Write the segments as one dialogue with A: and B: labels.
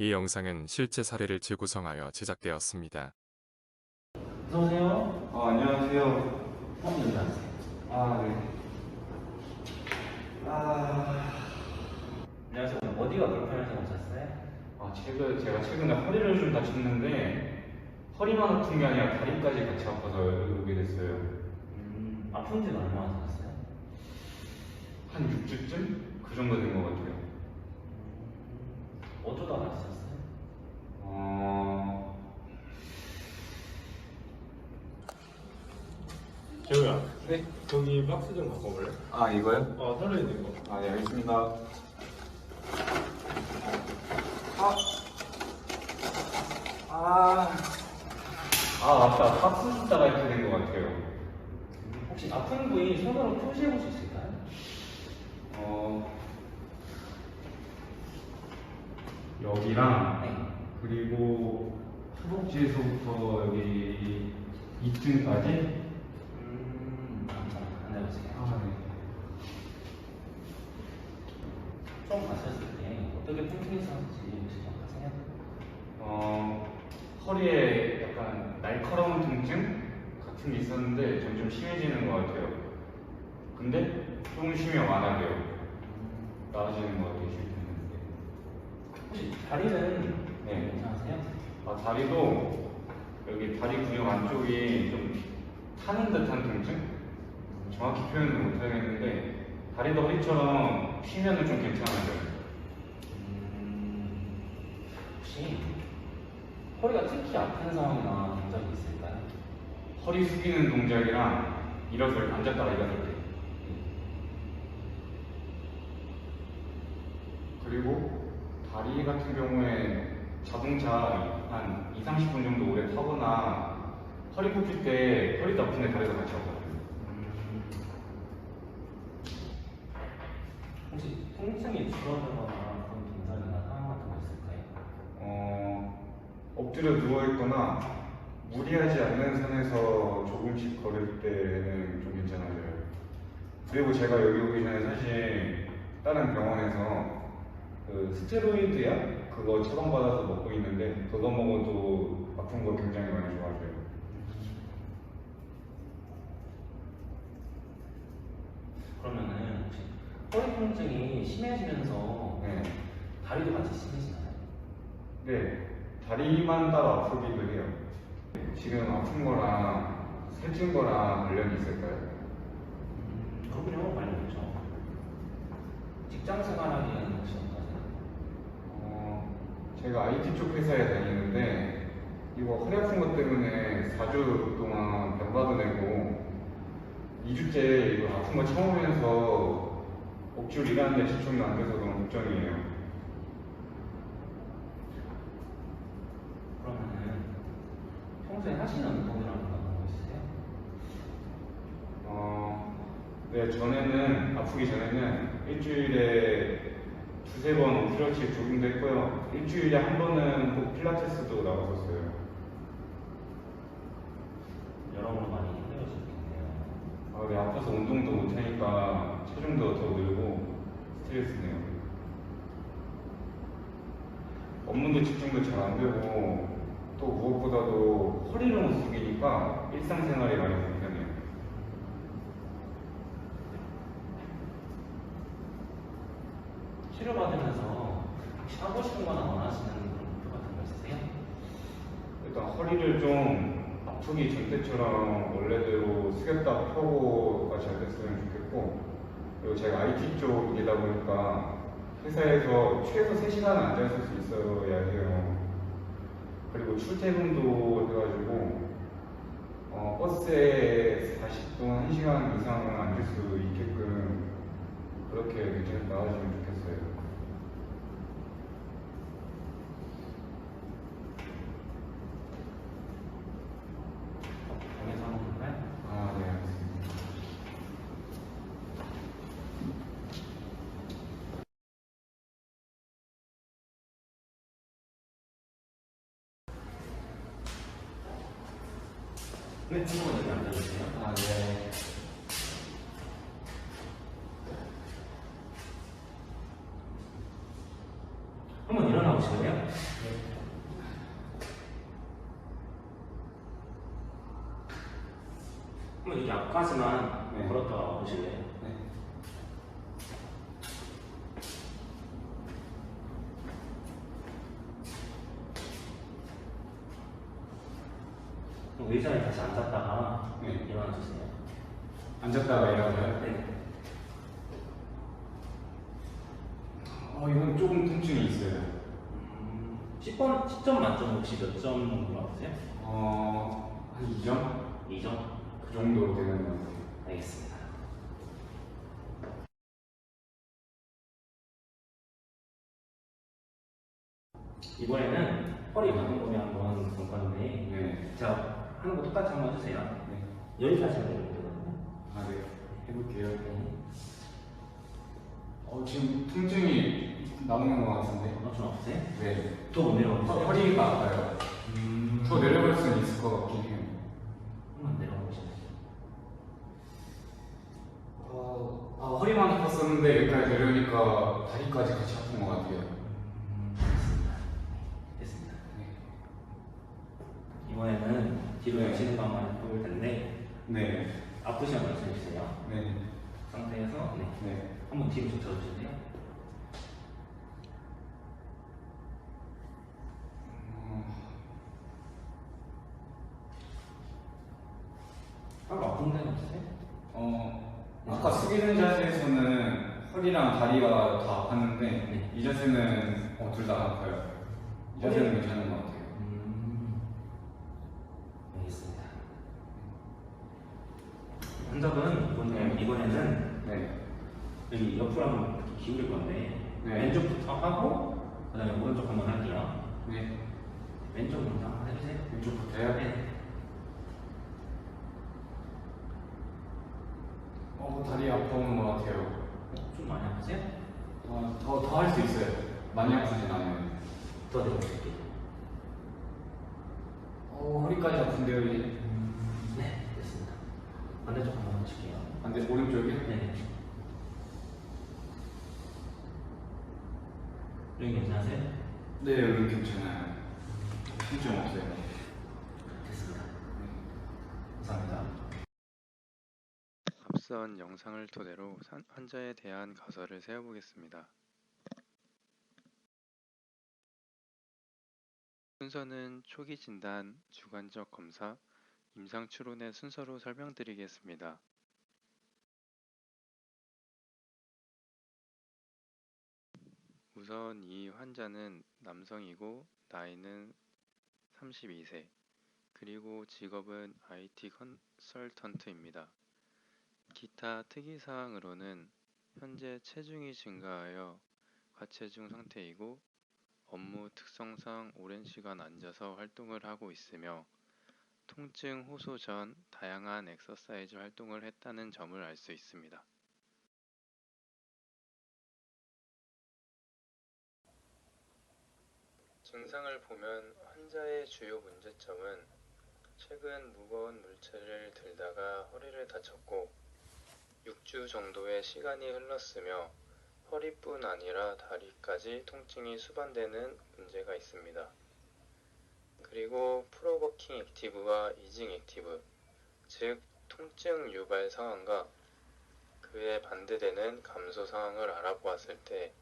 A: 이 영상은 실제 사례를 재구성하여 제작되었습니다.
B: 어서오세요.
C: 아, 안녕하세요.
B: 어, 여기 앉으세요.
C: 아, 네. 아,
B: 안녕하세요. 오늘 어디가 불편해서 오셨어요?
C: 아 최근, 제가 최근에 허리를 좀 다쳤는데, 허리만 아픈 게 아니라 다리까지 같이 아파서 여기 오게 됐어요.
B: 음, 아픈 지는 얼마나 되셨어요?
C: 한 6주쯤? 그 정도 된 것 같아요.
B: 어쩌다 다치셨어요?
C: 어,
D: 재호야,
C: 네.
D: 여기 박스 좀 갖고 올래?
C: 아, 이거요?
D: 어, 살아있는 거.
C: 아, 네, 알겠습니다. 아, 아, 아, 맞다. 박스 숫자가 이렇게 된 것 같아요.
B: 혹시 아픈 부위 손으로 표시해 볼 수 있을까요?
C: 어, 여기랑
B: 네.
C: 그리고 허벅지에서부터 여기 2층까지
B: 음, 감사합니다. 앉아보세요.
C: 아, 네.
B: 처음 가셨을 때 어떻게 통증이 있었는지 혹시 기억하세요?
C: 어, 허리에 약간 날카로운 통증 같은 게 있었는데 점점 심해지는 것 같아요. 근데 조금 쉬면 완화돼요. 나아지는 것 같아요. 쉴 때는.
B: 혹시 다리는
C: 네.
B: 괜찮으세요?
C: 아, 다리도 여기 다리 근육 안쪽이 좀 타는 듯한 통증? 정확히 표현은 못하겠는데 다리도 허리처럼 쉬면은 좀 괜찮아져요.
B: 음, 혹시 허리가 특히 아픈 상황이나 본 적이 있을까요?
C: 허리 숙이는 동작이랑 일어설 앉았다가 일어설 때 그리고 다리 같은 경우에 자동차 한 2, 30분 정도 오래 타거나 허리 굽힐 때 허리도 아픈데 다리도 같이 아파요.
B: 음, 혹시 통증이 줄어들거나 그런 증상이나 상황 같은 거 있을까요?
C: 어, 엎드려 누워있거나 무리하지 않는 선에서 조금씩 걸을 때는 좀 괜찮아져요. 그리고 제가 여기 오기 전에 사실 다른 병원에서 그 스테로이드 약 그거 처방받아서 먹고 있는데 그거 먹어도 아픈 거 굉장히 많이 좋아져요.
B: 그러면은 허리 통증이 심해지면서
C: 네.
B: 다리도 같이 심해지나요?
C: 네, 다리만 따로 아프기도 해요. 지금 아픈 거랑 살찐 거랑 관련이 있을까요?
B: 음, 그렇군요. 많이 그렇죠. 직장 생활하기에는? 어,
C: 제가 IT 쪽 회사에 다니는데 이거 허리 아픈 것 때문에 4주 동안 병 받아내고 2주째 이거 아픈 거 참으면서 억지로 일하는데 집중도 안 돼서 너무 걱정이에요.
B: 그러면은 평소에 하시는 운동이랑 그런 거 있으세요?
C: 어, 네, 전에는 아프기 전에는 일주일에 두세 번 5km씩 조깅도 했고요. 일주일에 한 번은 꼭 필라테스도 나갔었어요.
B: 여러모로 많이 힘들어지겠네요.
C: 아, 네, 아파서 운동도 못하니까 체중도 더 늘고 스트레스네요. 업무도 집중도 잘 안 되고 또 무엇보다도 허리를 못 숙이니까 일상생활이 많이 불편해요.
B: 치료받으면서 혹시 하고 싶은 거나 원하시는 그런 같은 거 있으세요?
C: 일단 허리를 좀 아프기 전 때처럼 원래대로 숙였다 펴고가 잘 됐으면 좋겠고 그리고 제가 IT 쪽이다 보니까 회사에서 최소 3시간은 앉아 있을 수 있어야 해요. 그리고 출퇴근도 해가지고 어, 버스에 40분, 1시간 이상은 앉을 수 있게끔 그렇게 굉장히 나아지면 좋겠어요.
B: 정해서 한번 볼까요?
C: 아, 네, 알겠습니다.
B: 네, 한번
C: 네.
B: 일어나 보실래요? 한번 여기 앞까지만
C: 네.
B: 걸었다 보실래요?
C: 네.
B: 그럼 의자에 다시 앉았다가
C: 네.
B: 일어나 주세요.
C: 앉았다가 일어나요?
B: 네.
C: 어, 이건 조금 통증이 있어요.
B: 음, 10번, 10점 만점 혹시 몇 점 정도 나오세요?
C: 어, 한 2점?
B: 2점?
C: 그 정도 되는 것 같아요.
B: 알겠습니다. 이번에는 허리 가는 범위 한번 볼 건데
C: 네.
B: 자 하는 거 똑같이 한번 해주세요.
C: 네.
B: 여기까지 하면 되거든요.
C: 아, 네. 해볼게요.
B: 네.
C: 어, 지금 통증이 나오는 것 같은데.
B: 어 좀 없으세요?
C: 네.
B: 더못
C: 허,
B: 내려오세요?
C: 허리가 아파요.
B: 음,
C: 더 내려갈 수는 있을 것 같긴 해요.
B: 한번 내려보시면
C: 어, 아, 허리만 아팠었는데 여기까지 내려오니까 다리까지 같이 아픈 것 같아요.
B: 음, 됐습니다. 됐습니다.
C: 네.
B: 이번에는 뒤로
C: 네.
B: 여시는 방만 해볼 텐데
C: 네.
B: 아프시면 말씀해 주세요.
C: 네.
B: 상태에서 네.
C: 네.
B: 한번 뒤로 좀 젖어주세요.
C: 어,
B: 따로 아픈 데는 없으세요?
C: 어, 아까 숙이는 자세에서는 허리랑 다리가 다 아팠는데
B: 네.
C: 이 자세는 어, 둘 다 아파요. 이 자세는 괜찮은 것 같아요.
B: 음, 알겠습니다. 환자분 이번에,
C: 네.
B: 이번에는
C: 네.
B: 여기 옆으로 한번 이렇게 기울일 건데
C: 네.
B: 왼쪽부터 하고 그다음에 오른쪽 한번 할게요.
C: 네.
B: 왼쪽 먼저 한번 해주세요.
C: 왼쪽부터요?
B: 네.
C: 어, 다리 아파오는 것 같아요.
B: 어, 좀 많이 아프세요?
C: 어, 더, 더 할 수 있어요. 많이 아프진 않아요.
B: 더 내려볼게요.
C: 어, 허리까지 아픈데요, 이제.
B: 네, 됐습니다. 반대쪽 한번 해줄게요.
C: 반대, 오른쪽이요?
B: 네. 여기 괜찮으세요?
C: 네, 여기 괜찮아요. 통증 없어요.
B: 됐습니다. 감사합니다.
A: 앞선 영상을 토대로 산- 환자에 대한 가설을 세워보겠습니다. 순서는 초기 진단, 주관적 검사, 임상 추론의 순서로 설명드리겠습니다. 우선 이 환자는 남성이고 나이는 32세, 그리고 직업은 IT 컨설턴트입니다. 기타 특이사항으로는 현재 체중이 증가하여 과체중 상태이고 업무 특성상 오랜 시간 앉아서 활동을 하고 있으며 통증 호소 전 다양한 엑서사이즈 활동을 했다는 점을 알 수 있습니다. 증상을 보면 환자의 주요 문제점은 최근 무거운 물체를 들다가 허리를 다쳤고 6주 정도의 시간이 흘렀으며 허리뿐 아니라 다리까지 통증이 수반되는 문제가 있습니다. 그리고 프로버킹 액티브와 이징 액티브, 즉 통증 유발 상황과 그에 반대되는 감소 상황을 알아보았을 때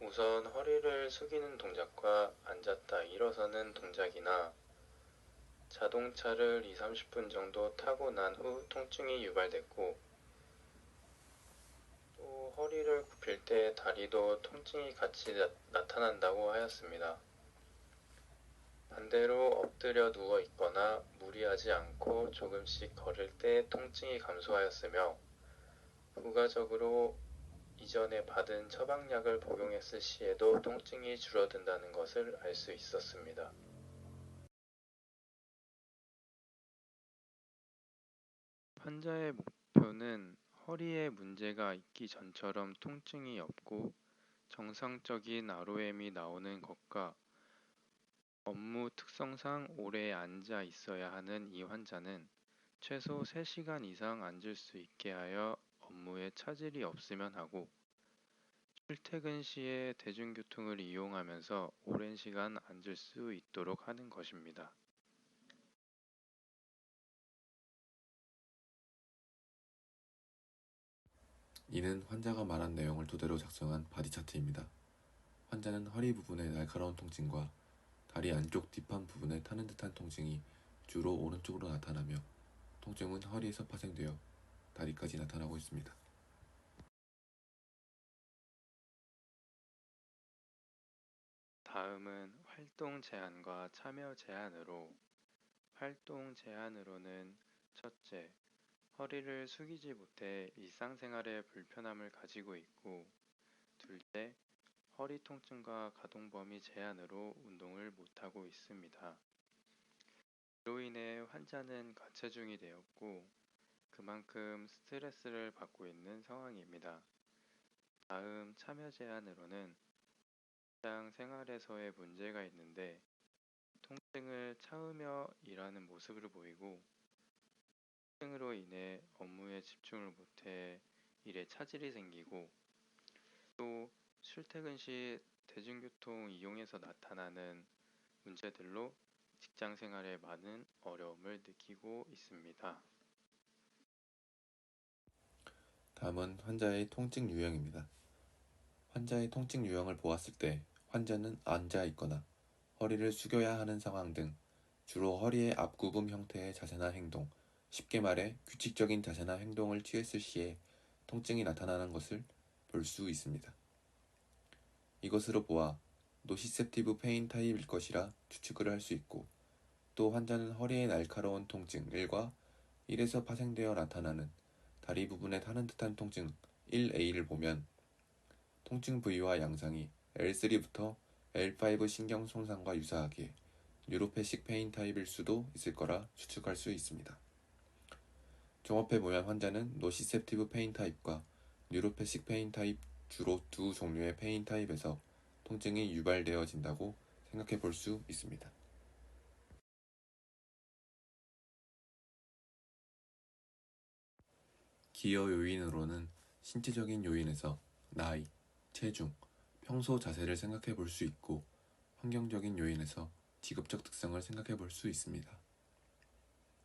A: 우선 허리를 숙이는 동작과 앉았다 일어서는 동작이나 자동차를 2, 30분 정도 타고 난 후 통증이 유발됐고 또 허리를 굽힐 때 다리도 통증이 같이 나, 나타난다고 하였습니다. 반대로 엎드려 누워 있거나 무리하지 않고 조금씩 걸을 때 통증이 감소하였으며 부가적으로 이전에 받은 처방약을 복용했을 시에도 통증이 줄어든다는 것을 알 수 있었습니다. 환자의 목표는 허리에 문제가 있기 전처럼 통증이 없고 정상적인 ROM이 나오는 것과 업무 특성상 오래 앉아 있어야 하는 이 환자는 최소 3시간 이상 앉을 수 있게 하여 업무에 차질이 없으면 하고 출퇴근 시에 대중교통을 이용하면서 오랜 시간 앉을 수 있도록 하는 것입니다.
E: 이는 환자가 말한 내용을 토대로 작성한 바디 차트입니다. 환자는 허리 부분의 날카로운 통증과 다리 안쪽 뒷판 부분에 타는 듯한 통증이 주로 오른쪽으로 나타나며 통증은 허리에서 파생되어 다리까지 나타나고 있습니다.
A: 다음은 활동 제한과 참여 제한으로 활동 제한으로는 첫째, 허리를 숙이지 못해 일상생활에 불편함을 가지고 있고 둘째, 허리 통증과 가동 범위 제한으로 운동을 못하고 있습니다. 이로 인해 환자는 과체중이 되었고 그만큼 스트레스를 받고 있는 상황입니다. 다음 참여 제한으로는 일상 생활에서의 문제가 있는데 통증을 참으며 일하는 모습을 보이고 통증으로 인해 업무에 집중을 못해 일에 차질이 생기고 또 출퇴근 시 대중교통 이용에서 나타나는 문제들로 직장 생활에 많은 어려움을 느끼고 있습니다.
E: 다음은 환자의 통증 유형입니다. 환자의 통증 유형을 보았을 때 환자는 앉아 있거나 허리를 숙여야 하는 상황 등 주로 허리의 앞구분 형태의 자세나 행동, 쉽게 말해 규칙적인 자세나 행동을 취했을 시에 통증이 나타나는 것을 볼 수 있습니다. 이것으로 보아 노시셉티브 페인 타입일 것이라 추측을 할 수 있고 또 환자는 허리의 날카로운 통증 1과 1에서 파생되어 나타나는 다리 부분에 타는 듯한 통증 1A를 보면 통증 부위와 양상이 L3부터 L5 신경 손상과 유사하게 뉴로패식 페인 타입일 수도 있을 거라 추측할 수 있습니다. 종합해 보면 환자는 노시셉티브 페인 타입과 뉴로패식 페인 타입 주로 두 종류의 페인 타입에서 통증이 유발되어진다고 생각해 볼 수 있습니다. 기여 요인으로는 신체적인 요인에서 나이, 체중, 평소 자세를 생각해 볼 수 있고 환경적인 요인에서 직업적 특성을 생각해 볼 수 있습니다.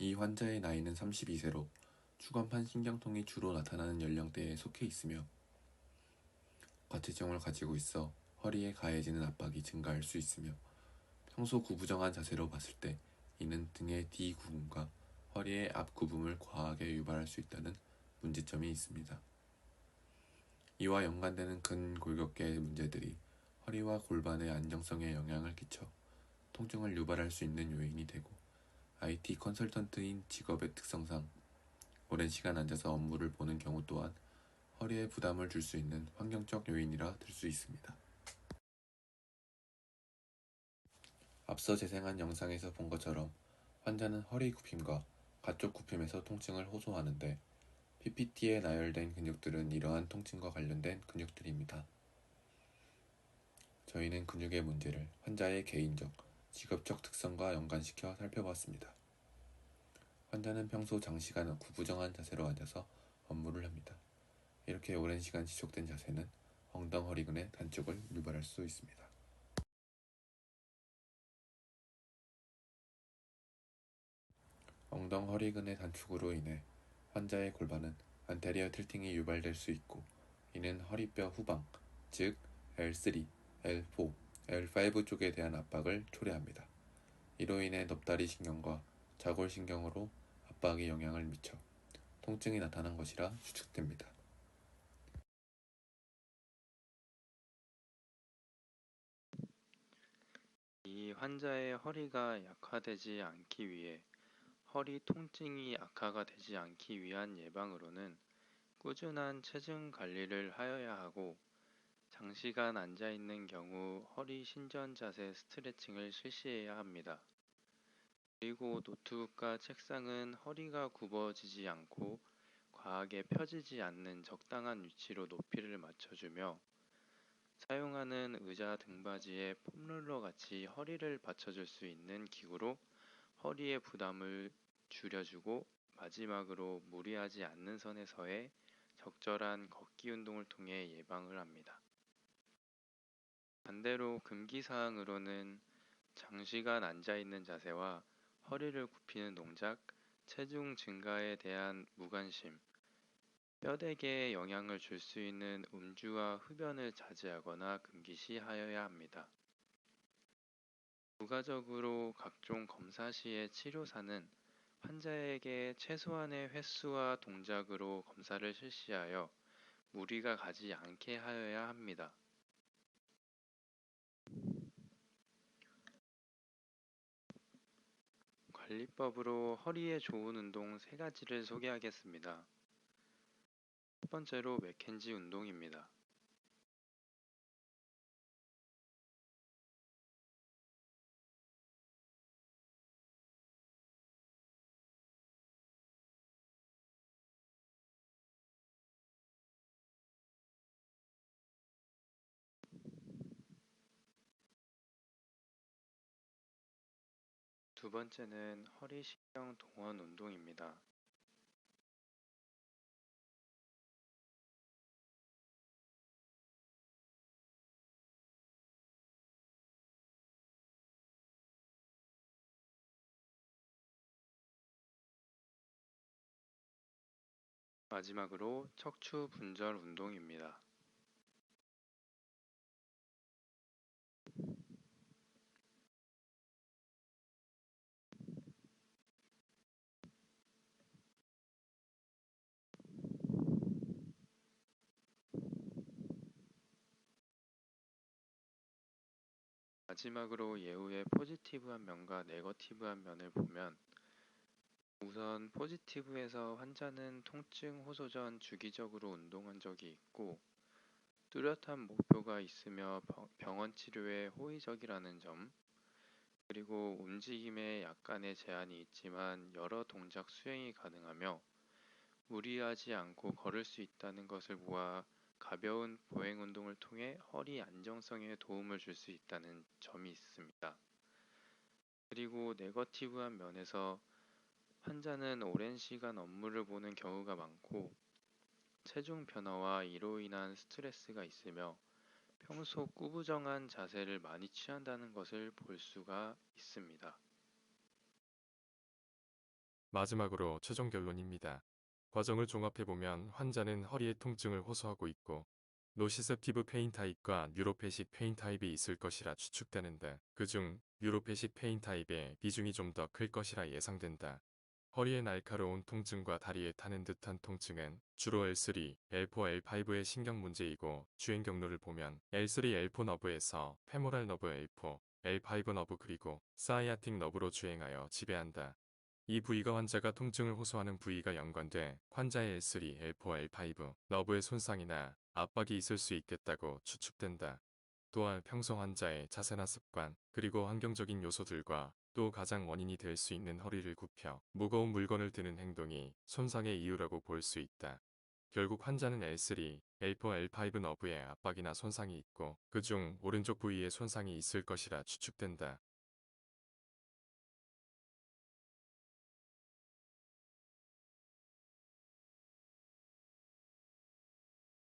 E: 이 환자의 나이는 32세로 추간판 신경통이 주로 나타나는 연령대에 속해 있으며 과체중을 가지고 있어 허리에 가해지는 압박이 증가할 수 있으며 평소 구부정한 자세로 봤을 때 이는 등의 D 구분과 허리의 앞 구분을 과하게 유발할 수 있다는 문제점이 있습니다. 이와 연관되는 근골격계 문제들이 허리와 골반의 안정성에 영향을 끼쳐 통증을 유발할 수 있는 요인이 되고 IT 컨설턴트인 직업의 특성상 오랜 시간 앉아서 업무를 보는 경우 또한 허리에 부담을 줄 수 있는 환경적 요인이라 들 수 있습니다. 앞서 재생한 영상에서 본 것처럼 환자는 허리 굽힘과 가쪽 굽힘에서 통증을 호소하는데 PPT에 나열된 근육들은 이러한 통증과 관련된 근육들입니다. 저희는 근육의 문제를 환자의 개인적, 직업적 특성과 연관시켜 살펴봤습니다. 환자는 평소 장시간 구부정한 자세로 앉아서 업무를 합니다. 이렇게 오랜 시간 지속된 자세는 엉덩 허리근의 단축을 유발할 수 있습니다. 엉덩 허리근의 단축으로 인해 환자의 골반은 안테리어 틸팅이 유발될 수 있고 이는 허리뼈 후방, 즉 L3, L4, L5 쪽에 대한 압박을 초래합니다. 이로 인해 넙다리 신경과 자골 신경으로 압박이 영향을 미쳐 통증이 나타난 것이라 추측됩니다.
A: 이 환자의 허리가 약화되지 않기 위해 허리 통증이 악화가 되지 않기 위한 예방으로는 꾸준한 체중 관리를 하여야 하고 장시간 앉아 있는 경우 허리 신전 자세 스트레칭을 실시해야 합니다. 그리고 노트북과 책상은 허리가 굽어지지 않고 과하게 펴지지 않는 적당한 위치로 높이를 맞춰주며 사용하는 의자 등받이에 폼롤러 같이 허리를 받쳐줄 수 있는 기구로 허리의 부담을 줄여주고 마지막으로 무리하지 않는 선에서의 적절한 걷기 운동을 통해 예방을 합니다. 반대로 금기 사항으로는 장시간 앉아 있는 자세와 허리를 굽히는 동작, 체중 증가에 대한 무관심, 뼈대개에 영향을 줄 수 있는 음주와 흡연을 자제하거나 금기시하여야 합니다. 부가적으로 각종 검사 시의 치료사는 환자에게 최소한의 횟수와 동작으로 검사를 실시하여 무리가 가지 않게 하여야 합니다. 관리법으로 허리에 좋은 운동 세 가지를 소개하겠습니다. 첫 번째로 맥켄지 운동입니다. 두 번째는 허리신경 동원 운동입니다. 마지막으로 척추 분절 운동입니다. 마지막으로 예후의 포지티브한 면과 네거티브한 면을 보면 우선 포지티브에서 환자는 통증 호소 전 주기적으로 운동한 적이 있고 뚜렷한 목표가 있으며 병- 병원 치료에 호의적이라는 점 그리고 움직임에 약간의 제한이 있지만 여러 동작 수행이 가능하며 무리하지 않고 걸을 수 있다는 것을 보아 가벼운 보행 운동을 통해 허리 안정성에 도움을 줄 수 있다는 점이 있습니다. 그리고 네거티브한 면에서 환자는 오랜 시간 업무를 보는 경우가 많고 체중 변화와 이로 인한 스트레스가 있으며 평소 꾸부정한 자세를 많이 취한다는 것을 볼 수가 있습니다.
F: 마지막으로 최종 결론입니다. 과정을 종합해보면 환자는 허리의 통증을 호소하고 있고 노시셉티브 페인 타입과 뉴로패식 페인 타입이 있을 것이라 추측되는데 그중 뉴로패식 페인 타입의 비중이 좀 더 클 것이라 예상된다. 허리의 날카로운 통증과 다리에 타는 듯한 통증은 주로 L3, L4, L5의 신경 문제이고 주행 경로를 보면 L3, L4 너브에서 페모랄 너브 L4, L5 너브 그리고 사이아틱 너브로 주행하여 지배한다. 이 부위가 환자가 통증을 호소하는 부위가 연관돼 환자의 L3, L4, L5 너브의 손상이나 압박이 있을 수 있겠다고 추측된다. 또한 평소 환자의 자세나 습관 그리고 환경적인 요소들과 또 가장 원인이 될 수 있는 허리를 굽혀 무거운 물건을 드는 행동이 손상의 이유라고 볼 수 있다. 결국 환자는 L3, L4, L5 너브에 압박이나 손상이 있고 그중 오른쪽 부위에 손상이 있을 것이라 추측된다.